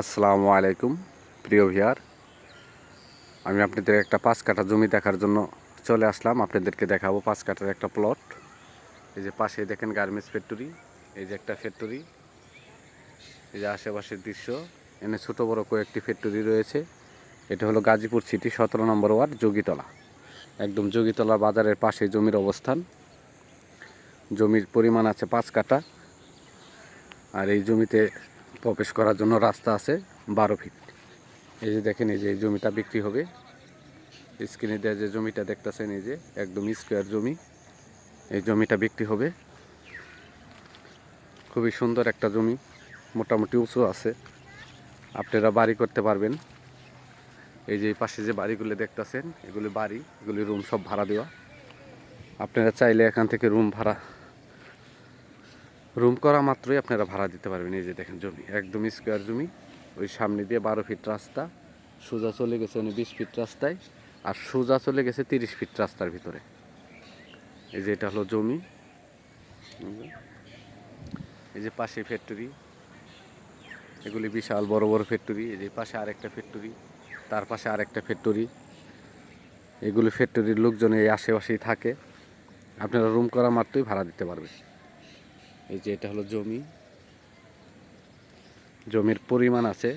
আসসালামু আলাইকুম, প্রিয় ভিয়ার আমি আপনাদের একটা পাঁচ কাঠা জমি দেখার জন্য চলে আসলাম। আপনাদেরকে দেখাবো পাঁচ কাঠার একটা প্লট এই যে পাশে দেখেন গার্মেন্টস ফ্যাক্টরি এই যে একটা ফ্যাক্টরি এই যে আশেপাশের দৃশ্য। এনে ছোটো বড় কয়েকটি ফ্যাক্টরি রয়েছে। এটা হলো গাজীপুর সিটি সতেরো নম্বর ওয়ার্ড, যোগীতলা। একদম যোগীতলা বাজারের পাশে জমির অবস্থান। জমির পরিমাণ আছে পাঁচ কাঠা। আর এই জমিতে প্রবেশ করার জন্য রাস্তা আছে বারো ফিট এই যে দেখেন, এই যে জমিটা বিক্রি হবে। স্ক্রিনে দেওয়া যে জমিটা দেখতেছেন, এই যে একদম স্কোয়ার জমি। এই জমিটা বিক্রি হবে। খুবই সুন্দর একটা জমি, মোটামুটি উঁচু আছে। আপনারা বাড়ি করতে পারবেন। এই যে পাশে যে বাড়িগুলো দেখতেছেন, এগুলি বাড়ি, এগুলি রুম সব ভাড়া দেওয়া। আপনারা চাইলে এখান থেকে রুম ভাড়া রুম করা মাত্রই আপনারা ভাড়া দিতে পারবেন। এই যে দেখেন জমি, একদম স্কোয়ার জমি। ওই সামনে দিয়ে বারো ফিট রাস্তা, সোজা চলে গেছে উনি বিশ ফিট রাস্তায়, আর সোজা চলে গেছে তিরিশ ফিট রাস্তার ভিতরে। এই যে এটা হলো জমি। এই যে পাশে ফ্যাক্টরি এগুলি বিশাল বড় বড় ফ্যাক্টরি এই যে পাশে আরেকটা ফ্যাক্টরি তার পাশে আরেকটা ফ্যাক্টরি এগুলি ফ্যাক্টরির লোকজন এই আশেপাশেই থাকে। আপনারা রুম করা মাত্রই ভাড়া দিতে পারবেন। এই যে এটা হলো জমি। জমির পরিমাণ আছে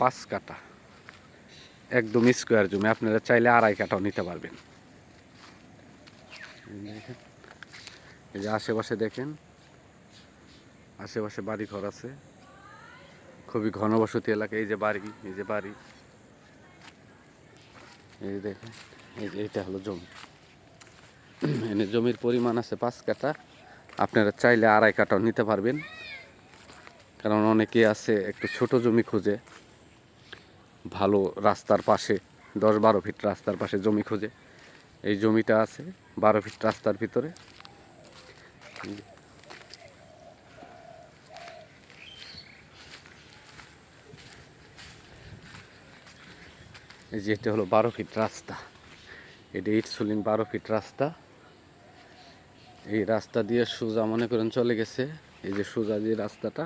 পাঁচ কাটা একদম স্কোয়ার জমি, আপনারা চাইলে আড়াই কাটাও নিতে পারবেন। এই যে আশেপাশে দেখেন, আশেপাশে বাড়ি ঘর আছে। খুবই ঘনবসতি এলাকা, এই যে বাড়ি, এই যে বাড়ি। এই দেখেন, এই যে এটা হলো জমি। এনে জমির পরিমাণ আছে পাঁচ কাটা আপনারা চাইলে আড়াই কাটাও নিতে পারবেন। কারণ অনেকে আছে একটু ছোট জমি খুঁজে, ভালো রাস্তার পাশে, দশ বারো ফিট রাস্তার পাশে জমি খুঁজে। এই জমিটা আছে বারো ফিট রাস্তার ভিতরে। এই যে এটা হলো বারো ফিট রাস্তা। এটা ইট সুলিং বারো ফিট রাস্তা। এই রাস্তা দিয়ে সোজা মনে করেন চলে গেছে। এই যে সোজা যে রাস্তাটা,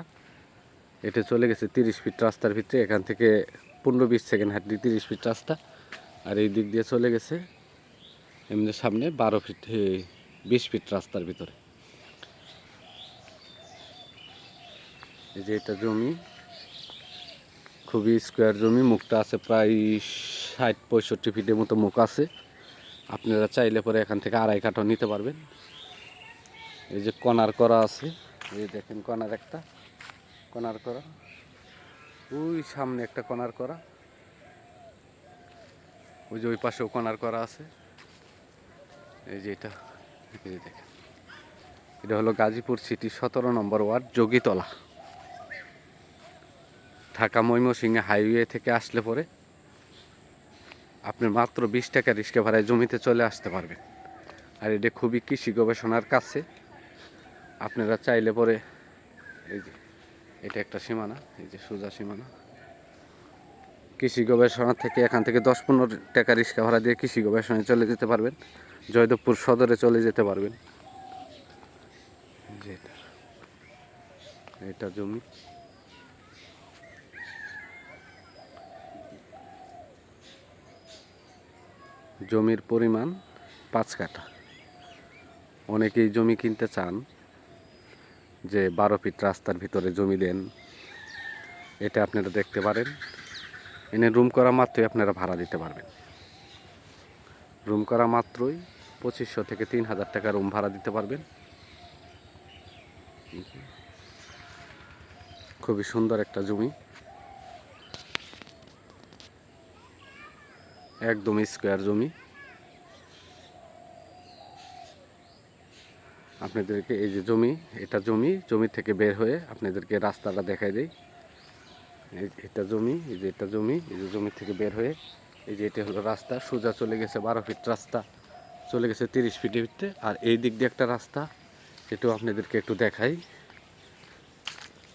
এটা চলে গেছে তিরিশ ফিট রাস্তার ভিতরে। এখান থেকে পনেরো বিশ সেকেন্ড হাঁটলি তিরিশ ফিট রাস্তা। আর এই দিক দিয়ে চলে গেছে এমনি সামনে বারো ফিট বিশ ফিট রাস্তার ভিতরে। এই যে এটা জমি, খুবই স্কোয়ার জমি, মুখটা আছে প্রায় ষাট পঁয়ষট্টি ফিটের মতো মুখ আছে। আপনারা চাইলে পরে এখান থেকে আড়াই কাঠও নিতে পারবেন। এই যে কনার করা আছে, এই দেখেন কনার একটা, কনার করা। ওই সামনে একটা কনার করা। ওই যে ওই পাশেও কনার করা আছে। এই যে এটা, এই যে দেখেন। এটা হলো গাজীপুর সিটি সতেরো নম্বর ওয়ার্ড, যোগীতলা। ঢাকা ময়মনসিংহে হাইওয়ে থেকে আসলে পরে আপনি মাত্র বিশ টাকা রিক্সা ভাড়ায় জমিতে চলে আসতে পারবেন। আর এটা খুবই কৃষি গবেষণার কাছে। আপনারা চাইলে পরে এই যে, এটা একটা সীমানা, এই যে সোজা সীমানা। কৃষি গবেষণা থেকে এখান থেকে দশ পনেরো টাকা রিক্সা ভাড়া দিয়ে কৃষি গবেষণায় চলে যেতে পারবেন। জয়দেবপুর সদরে চলে যেতে পারবেন। এটা জমি। জমির পরিমাণ পাঁচ কাঠা। অনেকেই জমি কিনতে চান। যে বারো ফিট রাস্তার ভিতরে জমি দেন, এটা আপনারা দেখতে পারেন। এনে রুম করা মাত্রই আপনারা ভাড়া দিতে পারবেন। রুম করা মাত্রই পঁচিশশো থেকে তিন হাজার টাকা রুম ভাড়া দিতে পারবেন। খুবই সুন্দর একটা জমি। একদম স্কোয়ার জমি। আপনাদেরকে এই যে জমি, এটা জমি জমি থেকে বের হয়ে আপনাদেরকে রাস্তাটা দেখাই দেই। এটা জমি, এই যে এটা জমি, এই যে জমি থেকে বের হয়ে এই যে এটা হলো রাস্তা, সোজা চলে গেছে বারো ফিট রাস্তা, চলে গেছে তিরিশ ফিটে ভিতরে। আর এই দিক দিয়ে একটা রাস্তা, এটাও আপনাদেরকে একটু দেখাই।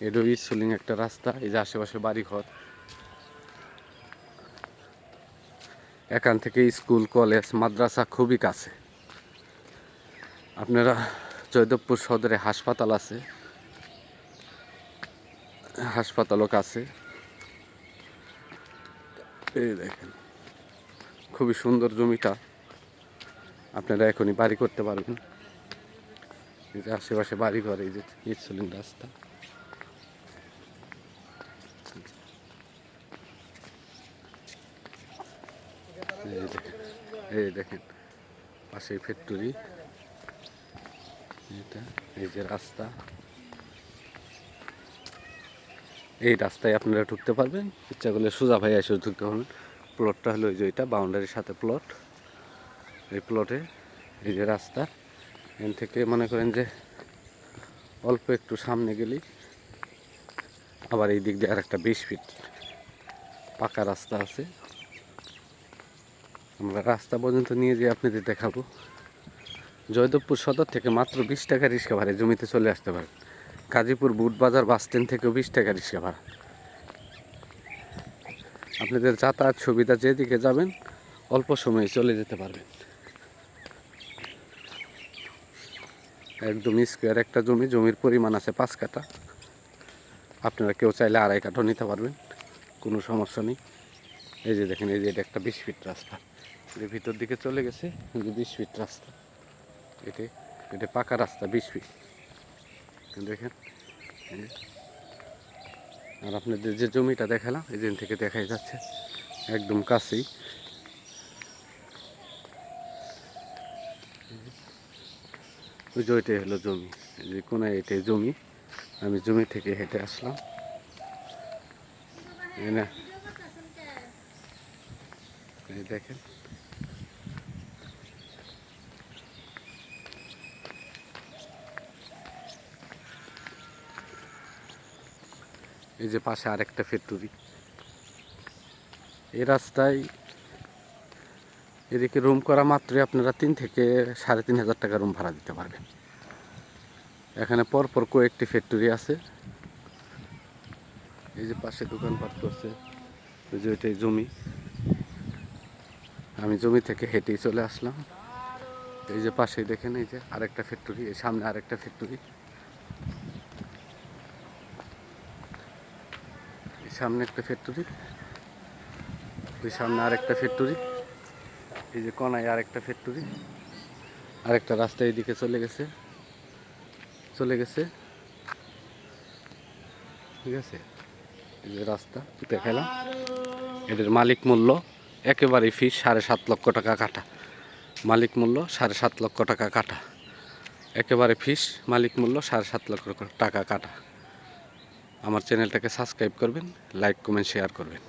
এটাও ইসুলিং একটা রাস্তা, এই যে আশেপাশে বাড়ি ঘর এখান থেকে স্কুল, কলেজ, মাদ্রাসা খুবই কাছে। আপনারা জয়দেবপুর সদরে হাসপাতাল আছে। হাসপাতালও কাছে। এই দেখেন, খুবই সুন্দর জমিটা। আপনারা এখনই বাড়ি করতে পারবেন। এই যে আশেপাশে বাড়ি ঘর এই যে ইটসলিন রাস্তা। এই দেখেন এই দেখেন পাশে ফ্যাক্টরি এটা এই যে রাস্তা। এই রাস্তায় আপনারা ঢুকতে পারবেন। ইচ্ছা করলে সোজা ভাই এসে ঢুকতে পারবেন। প্লটটা হলো এই যে এটা বাউন্ডারির সাথে প্লট এই প্লটে এই যে রাস্তা। এখান থেকে মনে করেন যে অল্প একটু সামনে গেলেই আবার এই দিক দিয়ে আর একটা বিশ ফিট পাকা রাস্তা আছে। আমরা রাস্তা পর্যন্ত নিয়ে যেয়ে আপনাদের দেখাবো। জয়দেবপুর সদর থেকে মাত্র বিশ টাকা রিক্সা ভাড়ায় জমিতে চলে আসতে পারেন গাজীপুর বুট বাজার বাস স্ট্যান্ড থেকেও বিশ টাকা রিক্সা ভাড়া আপনাদের যাতায়াত সুবিধা যেদিকে যাবেন, অল্প সময়ে চলে যেতে পারবেন। একদম স্কোয়ার একটা জমি, জমির পরিমাণ আছে পাঁচ কাঠা। আপনারা কেউ চাইলে আড়াই কাঠাও নিতে পারবেন, কোনো সমস্যা নেই। এই যে দেখেন, এই যে এটা একটা বিশ ফিট রাস্তা। ভিতর দিকে চলে গেছে বিশ ফিট রাস্তা। এটা এটা পাকা রাস্তা, বিশ ফিট। দেখেন আর আপনাদের যে জমিটা দেখালাম, এই দিন থেকে দেখাই যাচ্ছে, একদম কাছেই। ওই যে ওইটাই হলো জমি যে কোনায় এটাই জমি। আমি জমি থেকে হেঁটে আসলাম। দেখেন এই যে পাশে আরেকটা ফ্যাক্টরি এই রাস্তায় এদিকে রুম করা মাত্রই আপনারা তিন থেকে সাড়ে তিন হাজার টাকা রুম ভাড়া দিতে পারবেন। এখানে পরপর কয়েকটি ফ্যাক্টরি আছে। এই যে পাশে দোকানপাট করছে ওই যে ওইটাই জমি। আমি জমি থেকে হেঁটেই চলে আসলাম। এই যে পাশেই দেখেন, এই যে আরেকটা ফ্যাক্টরি এই সামনে আরেকটা ফ্যাক্টরি সামনে একটা ফ্যাক্টরি ওই সামনে আরেকটা ফ্যাক্টরি এই যে কনায় আরেকটা ফ্যাক্টরি আরেকটা রাস্তা এইদিকে চলে গেছে। চলে গেছে। ঠিক আছে? এই যে রাস্তা দেখালাম এদের মালিক মূল্য একেবারে ফিস, সাড়ে সাত লক্ষ টাকা কাটা। মালিক মূল্য সাড়ে সাত লক্ষ টাকা কাটা। একেবারে ফিস, মালিক মূল্য সাড়ে সাত লক্ষ টাকা কাটা। আমার চ্যানেলটাকে সাবস্ক্রাইব করবেন লাইক কমেন্ট শেয়ার করবেন।